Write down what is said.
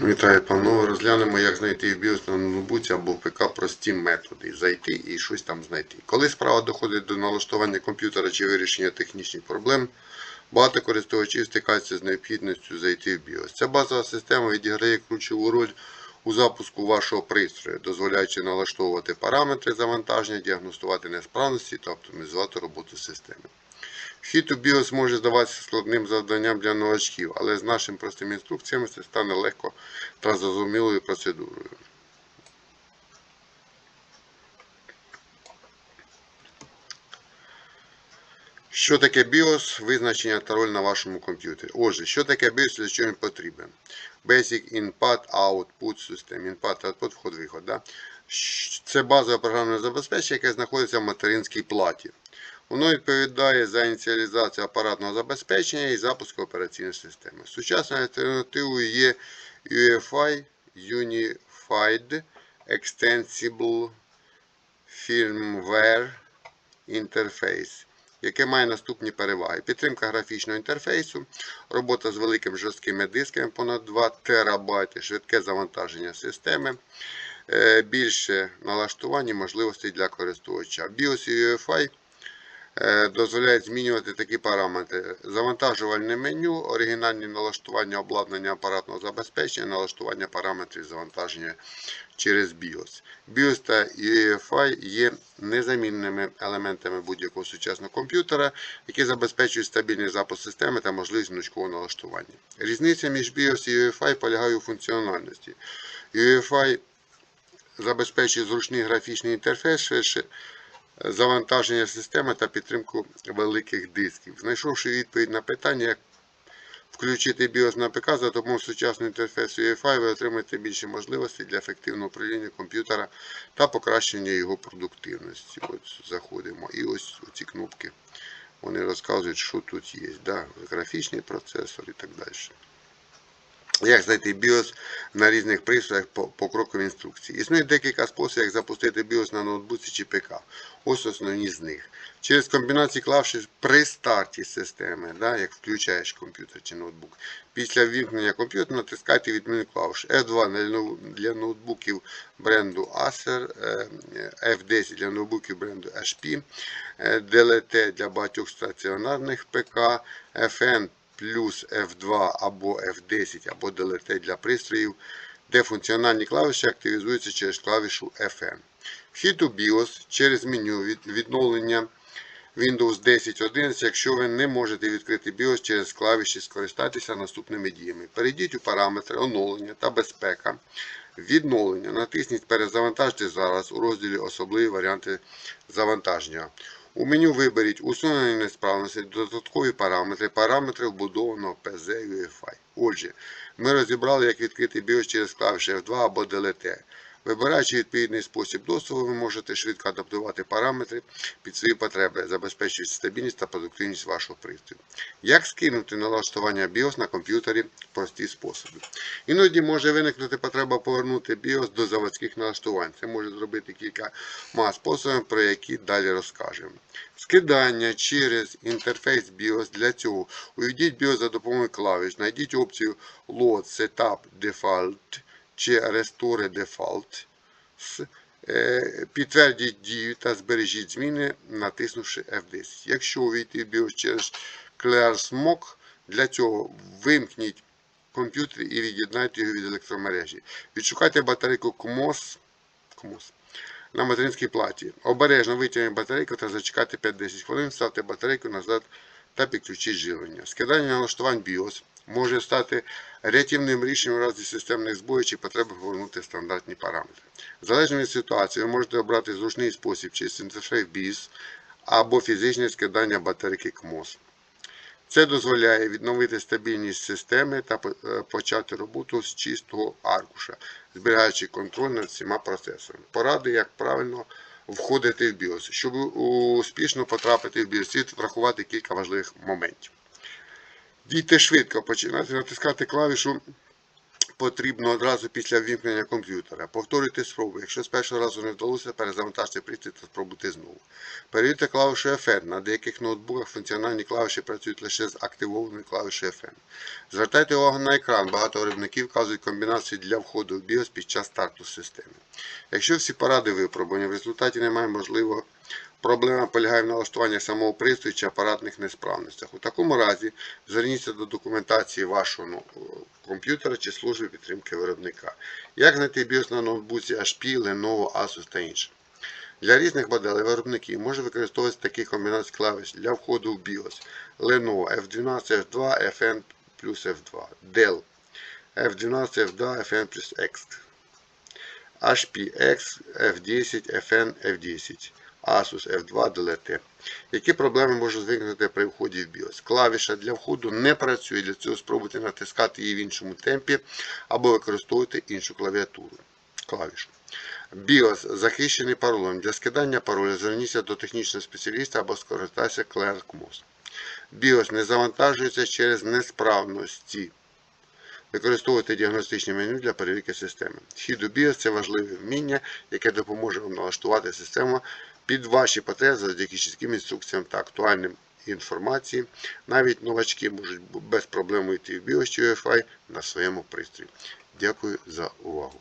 Вітаю, панове. Розглянемо, як знайти в BIOS на ноутбуці або в ПК прості методи. Зайти і щось там знайти. Коли справа доходить до налаштування комп'ютера чи вирішення технічних проблем, багато користувачів стикаються з необхідністю зайти в BIOS. Ця базова система відіграє ключову роль у запуску вашого пристрою, дозволяючи налаштовувати параметри завантаження, діагностувати несправності та оптимізувати роботу системи. Вхід у BIOS може здаватися складним завданням для новачків, але з нашими простими інструкціями це стане легко та зрозумілою процедурою. Що таке BIOS? Визначення та роль на вашому комп'ютері. Отже, що таке BIOS, для чого він потрібен? Basic Input, Output System. Input, Output, вход-виход. Да? Це базове програмне забезпечення, яке знаходиться в материнській платі. Воно відповідає за ініціалізацію апаратного забезпечення і запуск операційної системи. Сучасною альтернативою є UEFI Unified Extensible Firmware Interface, яке має наступні переваги. Підтримка графічного інтерфейсу, робота з великими жорсткими дисками понад 2 ТБ, швидке завантаження системи, е, більше налаштувань і можливостей для користувача. BIOS UEFI дозволяють змінювати такі параметри: завантажувальне меню, оригінальні налаштування обладнання апаратного забезпечення, налаштування параметрів завантаження через BIOS. BIOS та UEFI є незамінними елементами будь-якого сучасного комп'ютера, які забезпечують стабільний запуск системи та можливість гнучкового налаштування. Різниця між BIOS і UEFI полягає у функціональності. UEFI забезпечує зручний графічний інтерфейс, швидше завантаження системи та підтримку великих дисків. Знайшовши відповідь на питання, як включити BIOS на ПК за допомогою сучасного інтерфейсу UEFI, ви отримаєте більше можливостей для ефективного управління комп'ютера та покращення його продуктивності. От заходимо. І ось ці кнопки вони розказують, що тут є. Да? Графічний процесор і так далі. Як знайти BIOS на різних пристроях по покроковій інструкції. Існує декілька способів, як запустити BIOS на ноутбуці чи ПК. Ось основні з них. Через комбінації клавіші при старті системи, да, як включаєш комп'ютер чи ноутбук. Після ввімкнення комп'ютера натискайте відмінну клавішу. F2 для ноутбуків бренду Acer, е, F10 для ноутбуків бренду HP, е, DLT для багатьох стаціонарних ПК, FN плюс F2 або F10 або DLT для пристроїв, де функціональні клавіші активізуються через клавішу FN. Вхід у BIOS через меню відновлення Windows 10 11, якщо ви не можете відкрити BIOS через клавіші, скористайтеся наступними діями. Перейдіть у параметри оновлення та безпека. Відновлення. Натисніть Перезавантажте зараз у розділі Особливі варіанти завантаження. У меню виберіть усунення несправності, додаткові параметри, параметри вбудованого PZ UEFI. Отже, ми розібрали, як відкрити BIOS через клавіші F2 або DLT. Вибираючи відповідний спосіб доступу, ви можете швидко адаптувати параметри під свої потреби, забезпечуючи стабільність та продуктивність вашого пристрою. Як скинути налаштування BIOS на комп'ютері прості способи? Іноді може виникнути потреба повернути BIOS до заводських налаштувань. Це може зробити кількома способами, про які далі розкажемо. Скидання через інтерфейс BIOS. Для цього увійдіть BIOS за допомогою клавіш, знайдіть опцію Load Setup Default чи Restore Default. Е, Підтвердіть дію та збережіть зміни, натиснувши F10. Якщо увійти в BIOS через Clear Smoke, для цього вимкніть комп'ютер і від'єднайте його від електромережі. Відшукайте батарейку CMOS на материнській платі. Обережно витягніть батарейку та зачекайте 5-10 хвилин, ставте батарейку назад та підключіть живлення. Скидання налаштувань BIOS може стати рятівним рішенням у разі системних збоїв чи потреби повернути стандартні параметри. Залежно від ситуації, ви можете обрати зручний спосіб через інтерфейс BIOS або фізичне скидання батарейки CMOS. Це дозволяє відновити стабільність системи та е, почати роботу з чистого аркуша, зберігаючи контроль над всіма процесами. Поради, як правильно входити в BIOS. Щоб успішно потрапити в слід врахувати кілька важливих моментів. Дійте швидко, починайте натискати клавішу потрібно одразу після ввімкнення комп'ютера. Повторюйте спробу. Якщо з першого разу не вдалося, перезавантажте пристрій та спробуйте знову. Перевірте клавішу FN. На деяких ноутбуках функціональні клавіші працюють лише з активованою клавішею FN. Звертайте увагу на екран. Багато виробників вказують комбінації для входу в BIOS під час старту системи. Якщо всі поради випробувані, в результаті немає можливого Проблема полягає в налаштуванні самого пристрою чи апаратних несправностях. У такому разі зверніться до документації вашого ну, комп'ютера чи служби підтримки виробника. Як знайти BIOS на ноутбуці HP, Lenovo, Asus та інші. Для різних моделей виробників може використовуватися такі комбінації клавіш для входу в BIOS. Lenovo F12, F2, FN плюс F2. Dell F12, F2, FN плюс X. HP X, F10, FN, F10. Asus F2 DLT. Які проблеми можуть виникнути при вході в BIOS? Клавіша для входу не працює, для цього спробуйте натискати її в іншому темпі або використовуйте іншу клавіатуру. Клавішу. BIOS захищений паролем. Для скидання пароля зверніться до технічного спеціаліста або скористайтеся ClearMOS. BIOS не завантажується через несправності. Використовуйте діагностичні меню для перевірки системи. Вхід у BIOS це важливе вміння, яке допоможе вам налаштувати систему під ваші потреби завдяки чітким інструкціям та актуальним інформації. Навіть новачки можуть без проблем йти в BIOS чи Wi-Fi на своєму пристрої. Дякую за увагу.